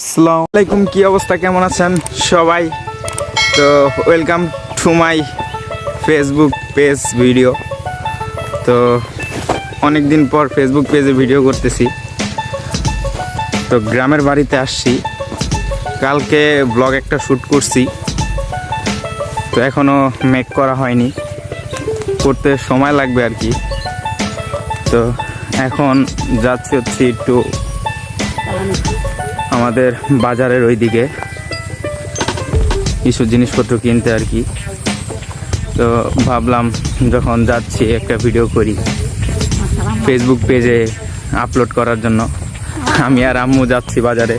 আসসালামু আলাইকুম, কি অবস্থা, কেমন আছেন সবাই? তো welcome to my Facebook page video তো অনেক দিন পর ফেসবুক পেজে ভিডিও করতেছি। তো গ্রামের বাড়িতে আসছি। কালকে ব্লগ একটা শ্যুট করছি। তো এখনও মেক করা হয়নি। করতে সময় লাগবে আর কি। তো এখন যাচ্ছি হচ্ছে একটু আমাদের বাজারের ওই দিকে কিছু জিনিসপত্র কিনতে আর কি। তো ভাবলাম যখন যাচ্ছি একটা ভিডিও করি। ফেসবুক পেজে আপলোড করার জন্য। আমি আর আম্মু যাচ্ছি বাজারে।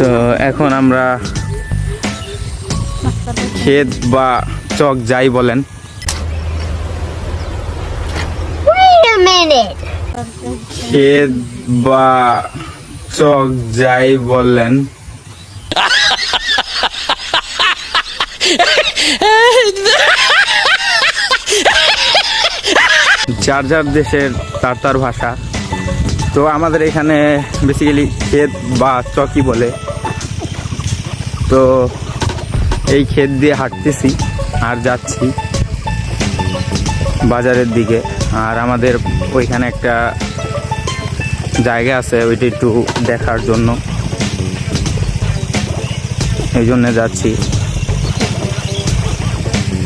তো এখন আমরা ক্ষেত বা চক যাই বলেন. ক্ষেত বা চক যাই বললেন যার যার দেশের তার তার ভাষা। তো আমাদের এখানে বেসিক্যালি ক্ষেত বা চকি বলে। তো এই ক্ষেত দিয়ে হাঁটতেছি আর যাচ্ছি বাজারের দিকে। আর আমাদের ওইখানে একটা জায়গা আছে ওইটা একটু দেখার জন্য। এই জন্যে যাচ্ছি।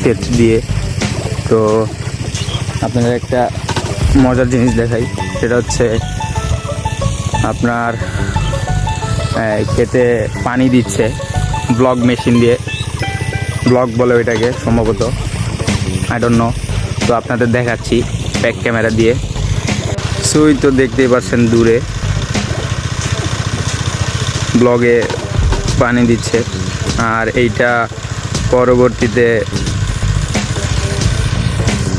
ক্ষেত দিয়ে। তো আপনাদের একটা মজার জিনিস দেখাই। সেটা হচ্ছে আপনার ক্ষেতে পানি দিচ্ছে ব্লক মেশিন দিয়ে। ব্লক বলে ওইটাকে সম্ভবত। আই তো আপনাদের দেখাচ্ছি ব্যাক ক্যামেরা দিয়ে। সুই তো দেখতেই পাচ্ছেন দূরে। ব্লগে পানি দিচ্ছে। আর এইটা পরবর্তীতে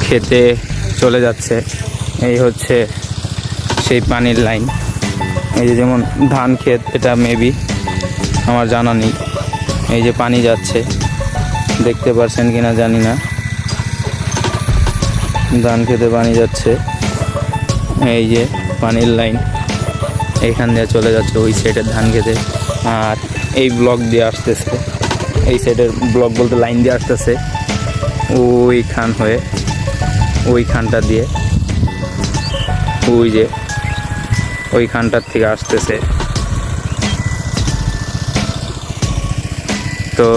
খেতে চলে যাচ্ছে। এই হচ্ছে সেই পানির লাইন। এই যে যেমন ধান ক্ষেত, এটা মেবি আমার জানা নেই। এই যে পানি যাচ্ছে, দেখতে পারছেন কিনা জানি না। ধান খেতে পানি যাচ্ছে। এই যে পানির লাইন। এইখান দিয়ে চলে যাচ্ছে ওই সাইডের ধান খেতে। আর এই ব্লক দিয়ে আসতেছে। এই সাইডের ব্লক বলতে লাইন দিয়ে আসতেছে। ওই খান হয়ে ওই খানটা দিয়ে ওই যে ওই খানটার থেকে আসতেছে। তো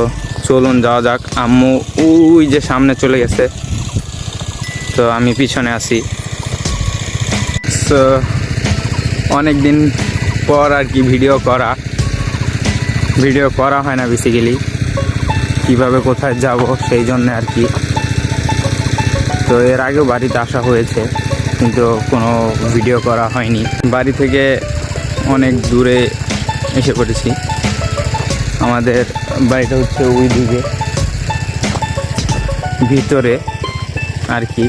চলুন যাওয়া যাক। আম্মু ওই যে সামনে চলে গেছে। তো আমি পিছনে আছি। তো অনেক দিন পর আর কি ভিডিও করা। ভিডিও করা হয় না বেসিক্যালি কীভাবে কোথায় যাব সেই জন্য আর কি। তো এর আগেও বাড়িতে আসা হয়েছে, কিন্তু কোনো ভিডিও করা হয়নি। বাড়ি থেকে অনেক দূরে এসে পড়েছি। আমাদের বাড়িটা হচ্ছে ওই দিকে। ভিতরে আর কি।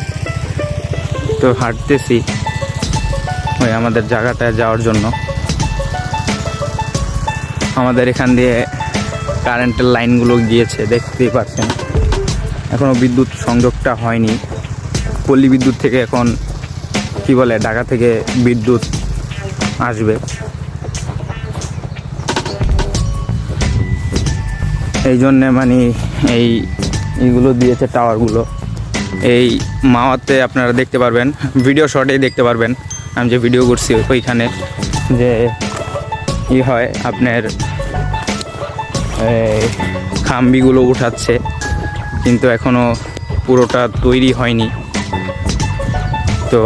তো হাঁটতেছি। ওই আমাদের জায়গাটায় যাওয়ার জন্য। আমাদের এখান দিয়ে কারেন্টের লাইনগুলো গিয়েছে, দেখতেই পাচ্ছেন। এখনও বিদ্যুৎ সংযোগটা হয়নি। পল্লী বিদ্যুৎ থেকে এখন, কি বলে, ঢাকা থেকে বিদ্যুৎ আসবে। এই জন্যে মানে এই এইগুলো দিয়েছে টাওয়ারগুলো এই মাওয়াতে আপনারা দেখতে পারবেন ভিডিও শর্টেই দেখতে পারবেন। আমি যে ভিডিও করছি ওইখানে যে ই হয় আপনার খাম্বিগুলো উঠাচ্ছে, কিন্তু এখনও পুরোটা তৈরি হয়নি। তো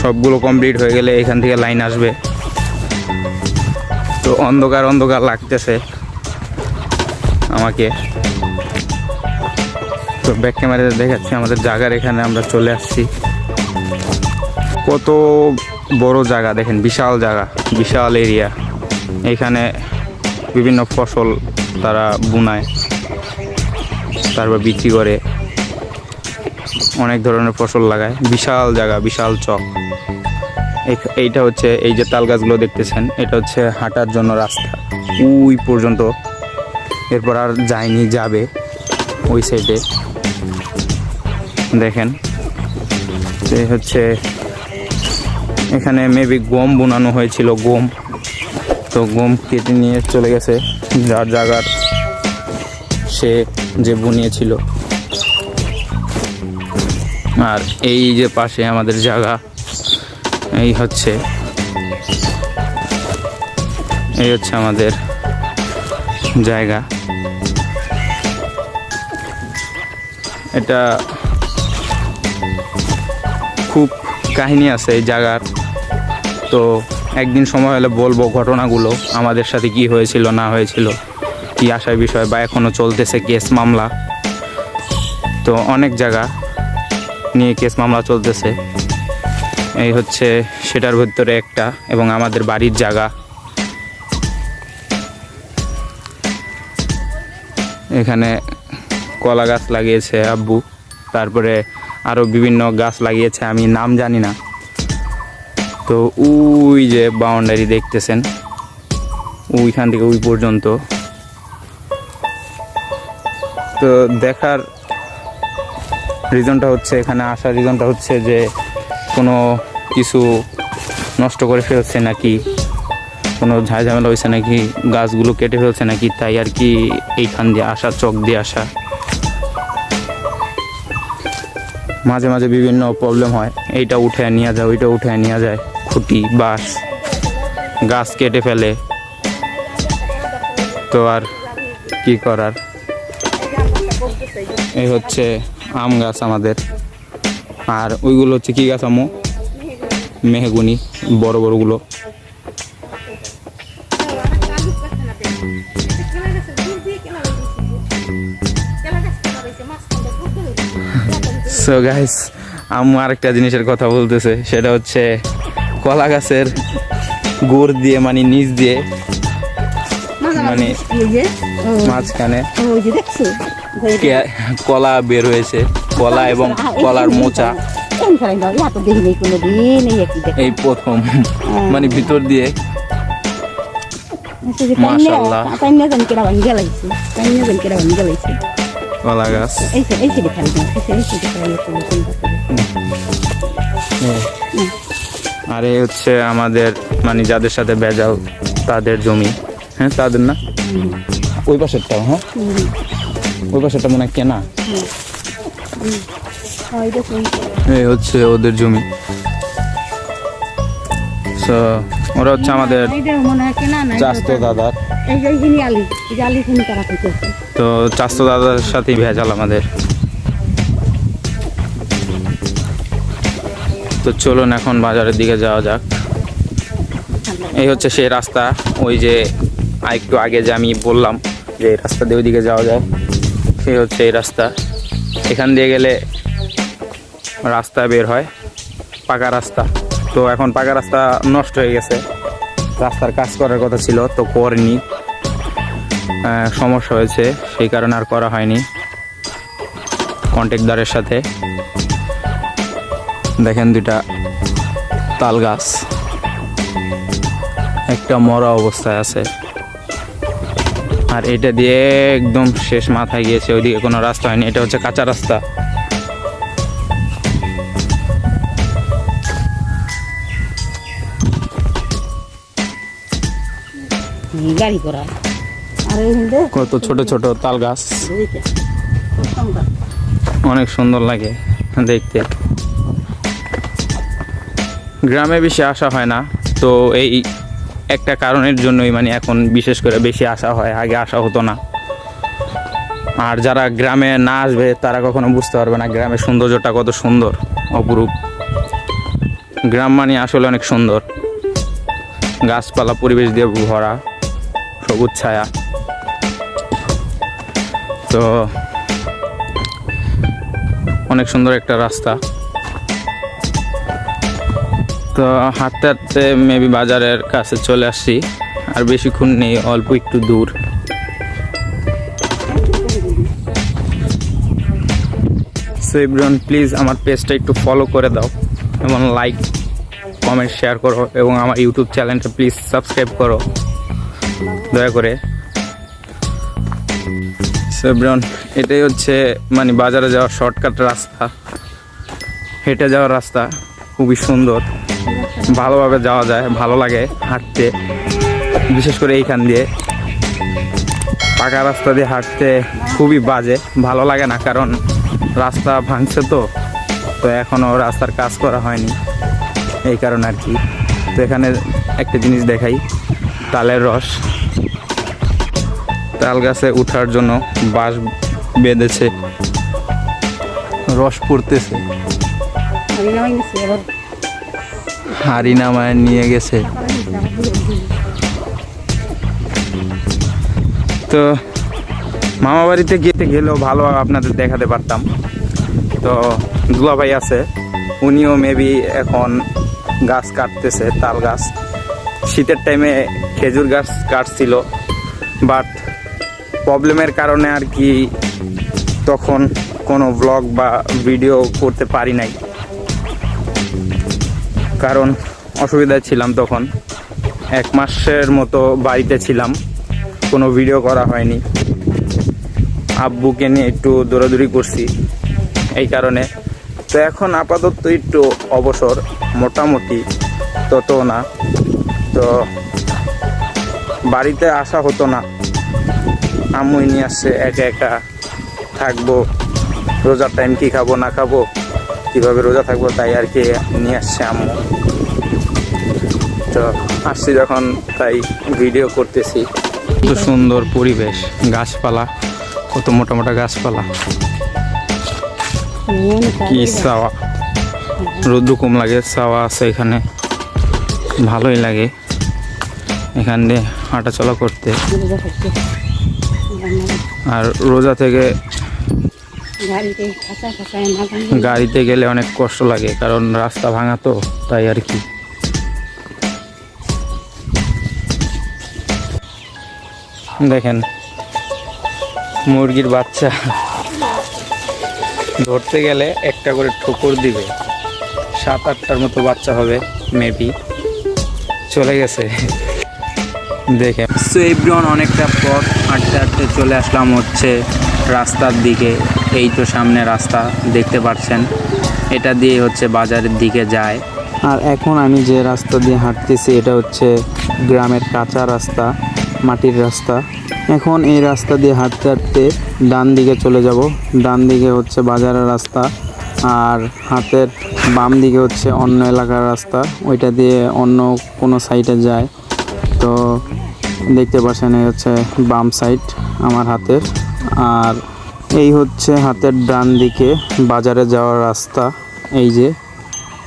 সবগুলো কমপ্লিট হয়ে গেলে এখান থেকে লাইন আসবে। তো অন্ধকার অন্ধকার লাগতেছে আমাকে। তো ব্যাক ক্যামেরাতে দেখাচ্ছি, আমাদের জায়গার এখানে আমরা চলে আসছি। কত বড় জায়গা, দেখেন বিশাল জায়গা, বিশাল এরিয়া এখানে বিভিন্ন ফসল তারা বুনায়, তারপর বিক্রি করে। অনেক ধরনের ফসল লাগায়। বিশাল জায়গা, বিশাল চক। এইটা হচ্ছে, এই যে তাল গাছগুলো দেখতেছেন, এটা হচ্ছে হাঁটার জন্য রাস্তা। ওই পর্যন্ত। এরপর আর যায়নি, যাবে ওই সাইডে দেখেন, এই হচ্ছে এখানে মেবি গম বোনানো হয়েছিল, গম। তো গম কেটে নিয়ে চলে গেছে। যার জায়গার সে যে বুনিয়েছিল। আর এই যে পাশে আমাদের জায়গা, এই হচ্ছে। এই হচ্ছে আমাদের জায়গা। এটা খুব কাহিনী আছে এই জায়গার। তো একদিন সময় হলে বলব ঘটনাগুলো, আমাদের সাথে কি হয়েছিল, না হয়েছিল, কি আসার বিষয় বা এখনও চলতেছে কেস মামলা। তো অনেক জায়গা নিয়ে কেস মামলা চলতেছে। এই হচ্ছে সেটার ভিতরে একটা এবং আমাদের বাড়ির জায়গা। এখানে কলা গাছ লাগিয়েছে আব্বু, তারপরে আরও বিভিন্ন গাছ লাগিয়েছে, আমি নাম জানি না। তো ওই যে বাউন্ডারি দেখতেছেন, ওইখান থেকে ওই পর্যন্ত। তো দেখার রিজনটা হচ্ছে, এখানে আসার রিজনটা হচ্ছে যে কোনো কিছু নষ্ট করে ফেলছে নাকি, কোনো ঝামেলা হয়েছে নাকি, গাছগুলো কেটে ফেলছে নাকি, তাই আর কি এইখান দিয়ে আসা, চক দিয়ে আসা। মাঝে মাঝে বিভিন্ন প্রবলেম হয়, এইটা উঠে নিয়ে যায় ওইটা উঠে নিয়ে যায়। খুঁটি বাঁশ গাছ কেটে ফেলে, তো আর কি করার? এই হচ্ছে আম গাছ আমাদের। আর ওইগুলো হচ্ছে কি গাছ আমো মেহগুনি, বড় বড়গুলো। সো গাইস আম্মু আরেকটা জিনিসের কথা বলতেছে, সেটা হচ্ছে কলা গাছের গুড় দিয়ে মানে নিচ দিয়ে মানে মাঝখানে কলা বের হয়েছে কলা এবং কলার মোচা। এই প্রথম মানে ভিতর দিয়ে। আচ্ছা, যে আর এই হচ্ছে আমাদের মানে যাদের সাথে বেজাল তাদের জমি। হ্যাঁ তাদের না? ওই পাশেরটাও হ্যাঁ? ওই পাশেরটা মনে হয় কেনা। এই হচ্ছে ওদের জমি। ওরা হচ্ছে আমাদের মনে চাস্তো দাদার। তো চাস্তো দাদার সাথেই ভেজাল আমাদের। তো চলুন এখন বাজারের দিকে যাওয়া যাক। এই হচ্ছে সেই রাস্তা, ওই যে একটু আগে যে আমি বললাম যে এই রাস্তা দিয়ে ওইদিকে যাওয়া যায়, সেই হচ্ছে এই রাস্তা। এখান দিয়ে গেলে রাস্তা বের হয়, পাকা রাস্তা। তো এখন পাকা রাস্তা নষ্ট হয়ে গেছে। রাস্তার কাজ করার কথা ছিল, তো করেনি। সমস্যা হয়েছে, সেই কারণে আর করা হয়নি। কন্ট্রাক্টদারের সাথে। দেখেন দুইটা তাল গাছ। একটা মরা অবস্থায় আছে। আর এটা দিয়ে একদম শেষ মাথায় গিয়েছে ওইদিকে কোনো রাস্তা হয়নি এটা হচ্ছে কাঁচা রাস্তা। গাড়ি করা। কত ছোট ছোট তাল গাছ। অনেক সুন্দর লাগে দেখতে। গ্রামে বেশি আসা হয় না। তো এই একটা কারণের জন্যই মানে এখন বিশেষ করে বেশি আসা হয়, আগে আসা হতো না। আর যারা গ্রামে না আসবে, তারা কখনো বুঝতে পারবে না গ্রামের সৌন্দর্যটা কত সুন্দর, অপরূপ। গ্রাম মানে আসলে অনেক সুন্দর। গাছপালা, পরিবেশ দিয়ে ভরা, সবুজ ছায়া। তো অনেক সুন্দর একটা রাস্তা। তো হাঁটতে হাঁটতে মেবি বাজারের কাছে চলে আসছি আর বেশিক্ষণ নেই, অল্প একটু দূর। সো এভরিওয়ান প্লিজ আমার পেজটা একটু ফলো করে দাও এবং লাইক কমেন্ট শেয়ার করো এবং আমার ইউটিউব চ্যানেলটা প্লিজ সাবস্ক্রাইব করো। দয়া করে। সেব্রন এটাই হচ্ছে মানে বাজারে যাওয়ার শর্টকাট রাস্তা। হেঁটে যাওয়ার রাস্তা খুবই সুন্দর। ভালোভাবে যাওয়া যায়, ভালো লাগে হাঁটতে, বিশেষ করে এইখান দিয়ে। পাকা রাস্তা দিয়ে হাঁটতে খুবই বাজে, ভালো লাগে না কারণ রাস্তা ভাঙছে তো তো এখনও রাস্তার কাজ করা হয়নি, এই কারণে আর কি। তো এখানে একটা জিনিস দেখাই, তালের রস। তাল গাছে উঠার জন্য বাঁশ বেঁধেছে, রস পড়তেছে। হাড়ি নামায় নিয়ে গেছে। তো মামা বাড়িতে গিয়ে গেলেও ভালো আপনাদের দেখাতে পারতাম। তো দুলাভাই আছে, উনিও মেবি এখন গাছ কাটতেছে, তাল গাছ। শীতের টাইমে খেজুর গাছ কাটছিল বাট প্রবলেমের কারণে আর কি তখন কোনো ব্লগ বা ভিডিও করতে পারি নাই। কারণ অসুবিধায় ছিলাম তখন। এক মাসের মতো বাড়িতে ছিলাম, কোনো ভিডিও করা হয়নি। আব্বুকে নিয়ে একটু দৌড়াদৌড়ি করছি এই কারণে। তো এখন আপাতত একটু অবসর, মোটামুটি তত না। তো বাড়িতে আসা হতো না। আম্মুই নিয়ে আসছে, একা একা থাকব, রোজার টাইম কি খাব, না খাব? কীভাবে রোজা থাকব তাই আর কি নিয়ে আসছে আম্মু। তো আসছি যখন, তাই ভিডিও করতেছি। কত সুন্দর পরিবেশ, গাছপালা, কত মোটা মোটা গাছপালা। কি সাওয়া রোদ্র কম লাগে সাওয়া আছে এখানে। ভালোই লাগে এখান দিয়ে হাঁটাচলা করতে। আর রোজা থেকে গাড়িতে গেলে অনেক কষ্ট লাগে, কারণ রাস্তা ভাঙা তো, তাই আর কি। দেখেন, মুরগির বাচ্চা ধরতে গেলে একটা করে ঠোকর দিবে। সাত আটটার মতো বাচ্চা হবে মেবি চলে গেছে। দেখে সো অনেকটা পথ হাঁটতে হাঁটতে চলে আসলাম হচ্ছে রাস্তার দিকে। এই তো সামনে রাস্তা, দেখতে পাচ্ছেন। এটা দিয়ে হচ্ছে বাজারের দিকে যায়। আর এখন আমি যে রাস্তা দিয়ে হাঁটতেছি, এটা হচ্ছে গ্রামের কাঁচা রাস্তা, মাটির রাস্তা। এখন এই রাস্তা দিয়ে হাঁটতে হাঁটতে ডান দিকে চলে যাব। ডান দিকে হচ্ছে বাজারের রাস্তা, আর হাতের বাম দিকে হচ্ছে অন্য এলাকার রাস্তা। ওইটা দিয়ে অন্য কোনো সাইডে যায়। তো দেখতে পাচ্ছেন এই হচ্ছে বাম সাইড আমার হাতের। আর এই হচ্ছে হাতের ডান দিকে বাজারে যাওয়ার রাস্তা। এই যে,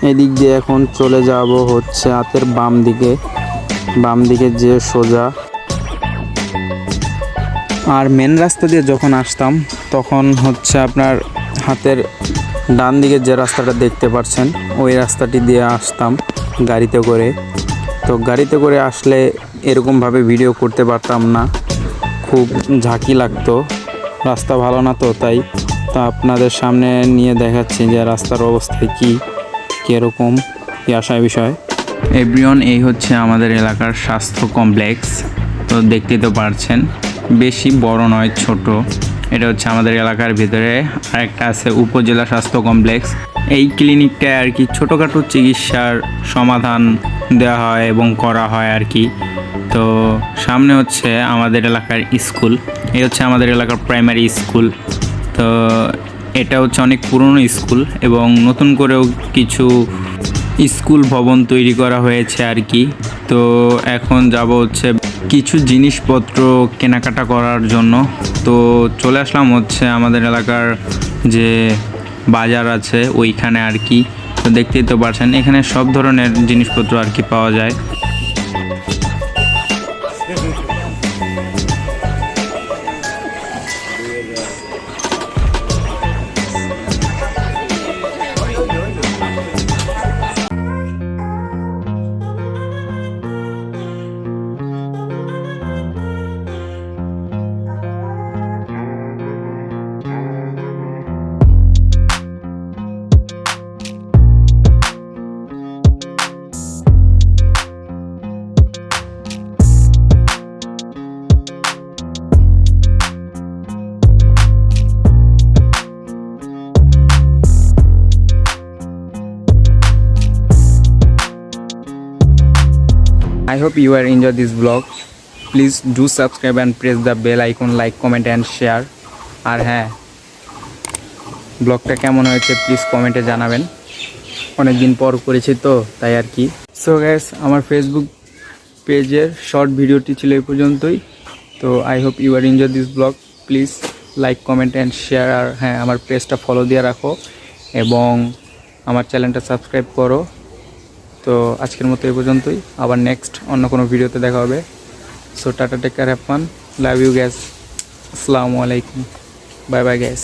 এদিক দিয়ে এখন চলে যাব হচ্ছে হাতের বাম দিকে। বাম দিকে যে সোজা। আর মেন রাস্তা দিয়ে যখন আসতাম, তখন হচ্ছে আপনার হাতের ডান দিকে যে রাস্তাটা দেখতে পাচ্ছেন, ওই রাস্তাটি দিয়ে আসতাম গাড়িতে করে। তো গাড়িতে করে আসলে এরকমভাবে ভিডিও করতে পারতাম না। খুব ঝাঁকি লাগতো। রাস্তা ভালো না তো, তাই তা আপনাদের সামনে নিয়ে দেখাচ্ছি যে রাস্তার অবস্থা কী, কীরকম কি আশায় বিষয়। এভরিওয়ান এই হচ্ছে আমাদের এলাকার স্বাস্থ্য কমপ্লেক্স, তো দেখতে তো পারছেন, বেশি বড় নয়, ছোট। এটা হচ্ছে আমাদের এলাকার ভিতরে, আরেকটা আছে উপজেলা স্বাস্থ্য কমপ্লেক্স। এই ক্লিনিকটায় আর কি ছোটোখাটো চিকিৎসার সমাধান দেওয়া হয় এবং করা হয় আর কি। তো সামনে হচ্ছে আমাদের এলাকার স্কুল। এই হচ্ছে আমাদের এলাকার প্রাইমারি স্কুল তো এটা হচ্ছে অনেক পুরনো স্কুল এবং নতুন করেও কিছু স্কুল ভবন তৈরি করা হয়েছে আর কি। তো এখন যাব হচ্ছে কিছু জিনিসপত্র কেনাকাটা করার জন্য। তো চলে আসলাম হচ্ছে আমাদের এলাকার যে বাজার আছে ওইখানে আর কি। তো দেখতেই তো পারছেন, এখানে সব ধরনের জিনিসপত্র আর কি পাওয়া যায়। Hope you are enjoy this vlog. Please do subscribe and press the bell icon, like, comment, and share. আর হ্যাঁ ব্লগটা কেমন হয়েছে প্লিজ কমেন্টে জানাবেন। অনেক দিন পর করেছি তো, তাই আর কি। সো গ্যাস আমার ফেসবুক পেজের শর্ট ভিডিওটি ছিল এই পর্যন্তই। তো I hope you are enjoy this blog please like comment and share আর হ্যাঁ আমার পেজটা ফলো দিয়ে রাখো। এবং আমার চ্যানেলটা সাবস্ক্রাইব করো। তো আজকের মতো এই পর্যন্তই। আবার নেক্সট অন্য কোনো ভিডিওতে দেখা হবে। সো টাটা টেক কেয়ার হ্যাপান লাভ ইউ গ্যাস আসসালামু আলাইকুম বাই বাই গ্যাস